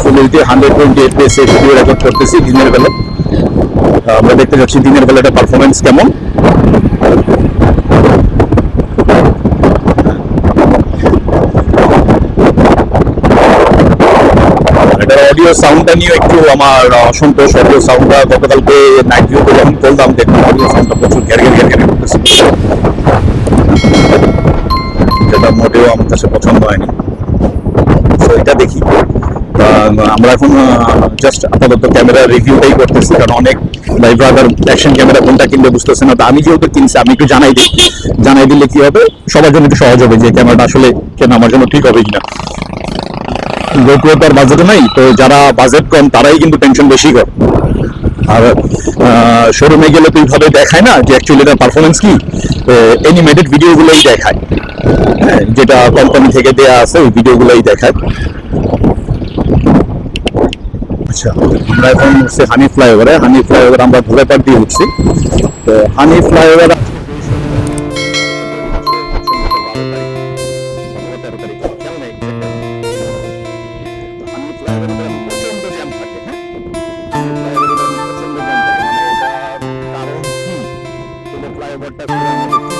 Full HD hundred twenty FPS video record করতেছি দিনের বেলা। আমরা দেখতে যাচ্ছি দিনের বেলাটা পারফরমেন্স কেমন। অডিও সাউন্ডটা নিয়ে একটু আমার অসন্তোষ। অডিও সাউন্ডটা গতকালকে নাইট ভিউতে যখন করলাম দেখলাম অডিও সাউন্ডটা প্রচুর ঘের ঘের ঘের ঘের করতেছে। যেটা মোটেও আমার কাছে পছন্দ হয়নি। এটা দেখি। আমরা এখন জাস্ট আপাতত ক্যামেরা রিভিউটাই করতেছি, কারণ অনেক ভাই ব্রাদার অ্যাকশন ক্যামেরা কোনটা কিনবে বুঝতেছে না, তো আমি যেহেতু কিনছি আমি একটু জানাই দিই জানাই দিলে কি হবে? সবার জন্য একটু সহজ হবে যে ক্যামেরাটা আসলে কেন আমার জন্য ঠিক হবে কিনা। গোপ্রো তো বাজেট নাই, তো যারা বাজেট কম, তারাই কিন্তু টেনশন বেশি করে। আর শোরুমে গেলে তো এইভাবে দেখায় না যে অ্যাকচুয়ালি এটার পারফরমেন্স কি? অ্যানিমেটেড ভিডিওগুলোই দেখায়। হ্যাঁ যেটা কোম্পানি থেকে দেওয়া আছে, ওই ভিডিওগুলোই দেখায়। আচ্ছা আমরা এখন হচ্ছে হানি ফ্লাইওভারে হানি ফ্লাইওভার আমরা ঘুরে পার দিয়ে উঠছি। তো হানি ফ্লাইওভার what the